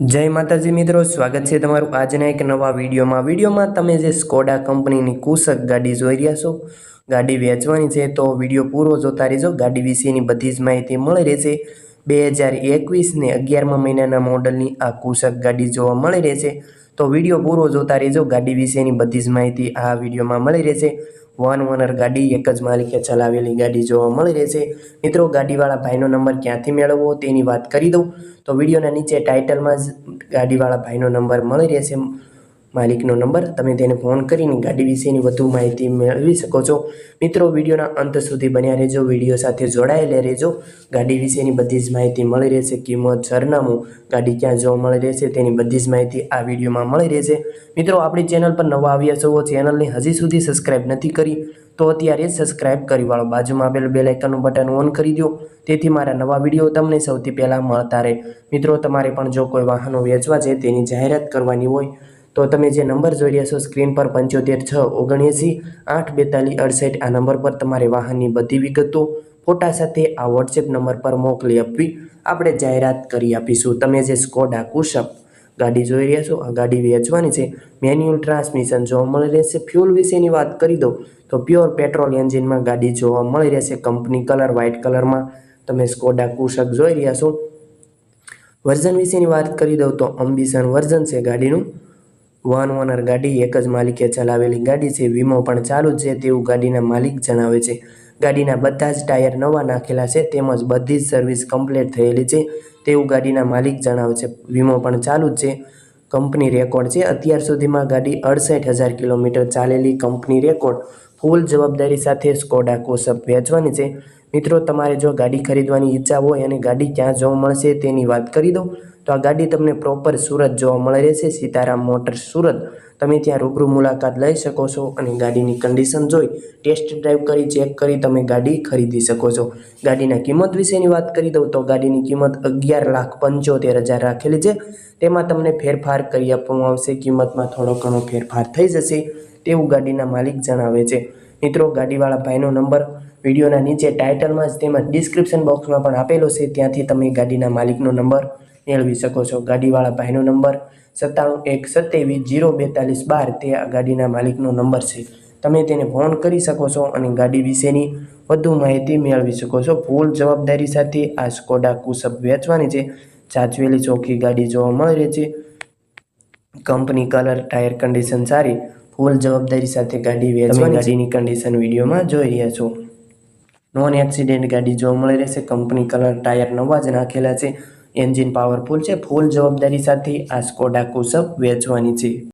જય માતાજી મિત્રો, સ્વાગત છે તમારું આજના એક નવા વિડીયોમાં. વિડીયોમાં તમે જે સ્કોડા કંપનીની કુશક ગાડી જોઈ રહ્યા છો, ગાડી વેચવાની છે, તો વીડિયો પૂરો જોતા રહેજો. ગાડી વિશેની બધી જ માહિતી મળી રહેશે. બે હજાર એકવીસને અગિયારમા મહિનાના મોડલની આ કુશક ગાડી જોવા મળી રહેશે. તો વીડિયો પૂરો જોતા રહેજો. ગાડી વિશેની બધી જ માહિતી આ વિડીયોમાં મળી રહેશે. વન ઓનર ગાડી, એક જ માલિકે ચલાવેલી ગાડી જોવા મળી રહેશે. મિત્રો, ગાડીવાળા ભાઈનો નંબર ક્યાંથી મેળવવો તેની વાત કરી દઉં. તો વિડીયોના નીચે ટાઇટલમાં જ ગાડીવાળા ભાઈનો નંબર મળી રહેશે. માલિકનો નંબર. તમે તેને ફોન કરીને ગાડી વિશેની વધુ માહિતી મેળવી શકો છો. મિત્રો, વિડીયોના અંત સુધી બન્યા રહેજો. વીડિયો સાથે જોડાયેલા રહેજો. ગાડી વિશેની બધી જ માહિતી મળી રહેશે. કિંમત, સરનામું, ગાડી ક્યાં જોવા મળી રહેશે તેની બધી જ માહિતી આ વિડીયોમાં મળી રહેશે. મિત્રો, આપણી ચેનલ પર નવા આવ્યા છો ચેનલને હજી સુધી સબસ્ક્રાઈબ નથી કરી તો અત્યારે જ સબસ્ક્રાઈબ કરી વાળો બાજુમાં આપેલું બે બટન ઓન કરી દો. તેથી મારા નવા વીડિયો તમને સૌથી પહેલાં મળતા રહે. મિત્રો, તમારે પણ જો કોઈ વાહનો વેચવા છે તેની જાહેરાત કરવાની હોય તો તમે જે નંબર જોઈ રહ્યા છો, સ્ક્રીન પર પંચોતેર છ ઓગણએંસી આઠ બેતાલીસ અડસઠ, આ નંબર પર તમારે વાહનની બધી વિગતો, ફોટા સાથે આ વોટ્સએપ નંબર પર મોકલી આપવી. આપણે જાહેરાત કરી આપીશું. તમે જે સ્કોડા કુશપ ગાડી જોઈ રહ્યા છો, આ ગાડી વેચવાની છે. મેન્યુઅલ ટ્રાન્સમિશન જોવા મળી રહેશે. ફ્યુલ વિશેની વાત કરી દઉં, તો પ્યોર પેટ્રોલ એન્જિનમાં ગાડી જોવા મળી રહેશે. કંપની કલર વ્હાઇટ કલરમાં તમે સ્કોડા કુશક જોઈ રહ્યા છો. વર્ઝન વિશેની વાત કરી દઉં તો અમ્બિશન વર્ઝન છે ગાડીનું. વન ઓનર ગાડી એક જ માલિકે ચલાવેલી ગાડી છે. વીમો પણ ચાલુ છે તેવું ગાડીના માલિક જણાવે છે. ગાડીના બધા જ ટાયર નવા નાખેલા છે તેમજ બધી જ સર્વિસ કમ્પ્લીટ થયેલી છે તેવું ગાડીના માલિક જણાવે છે. વીમો પણ ચાલુ છે. કંપની રેકોર્ડ છે. અત્યાર સુધીમાં ગાડી અડસઠ હજાર કિલોમીટર ચાલેલી કંપની રેકોર્ડ ફૂલ જવાબદારી સાથે સ્કોડા કોસપ વેચવાની છે. મિત્રો, તમારે જો ગાડી ખરીદવાની ઈચ્છા હોય અને ગાડી ક્યાં જોવા મળશે તેની વાત કરી દઉં. તો આ ગાડી તમને પ્રોપર સુરત જોવા મળે રહેશે. સીતારામ મોટર્સ સુરત. તમે ત્યાં રૂબરૂ મુલાકાત લઈ શકો છો અને ગાડીની કન્ડિશન જોઈ ટેસ્ટ ડ્રાઈવ કરી ચેક કરી તમે ગાડી ખરીદી શકો છો. ગાડીના કિંમત વિશેની વાત કરી દઉં તો ગાડીની કિંમત અગિયાર લાખ પંચોતેર હજાર રાખેલી છે. તેમાં તમને ફેરફાર કરી આપવામાં આવશે. કિંમતમાં થોડો ઘણો ફેરફાર થઈ જશે તેવું ગાડીના માલિક જણાવે છે. મિત્રો, ગાડીવાળા ભાઈનો નંબર, વિડીયોના નીચે ટાઇટલમાં જ તેમજ ડિસ્ક્રિપ્શન બોક્સમાં પણ આપેલો છે. ત્યાંથી તમે ગાડીના માલિકનો નંબર મેળવી શકો છો. ગાડીવાળા ભાઈનો નંબર સત્તાણું એક સત્યાવીસ જીરો બેતાલીસ બાર તે આ ગાડીના માલિકનો નંબર છે. તમે તેને ફોન કરી શકો છો અને ગાડી વિશેની વધુ માહિતી મેળવી શકો છો. ફૂલ જવાબદારી સાથે આ સ્કોડા કુસબ વેચવાની છે. સાચવેલી ચોખ્ખી ગાડી જોવા મળી રહી છે. કંપની કલર ટાયર કન્ડિશન સારી. ફૂલ જવાબદારી સાથે ગાડી વેચવાની ગાડીની કન્ડિશન વિડીયોમાં જોઈ રહ્યા છો. નોન એક્સિડેન્ટ ગાડી જોવા મળી રહેશે કંપની કલર ટાયર નવા જ નાખેલા છે. એન્જિન પાવરફુલ છે. ફૂલ જવાબદારી સાથે આ સ્કોડા કુસબ વેચવાની છે.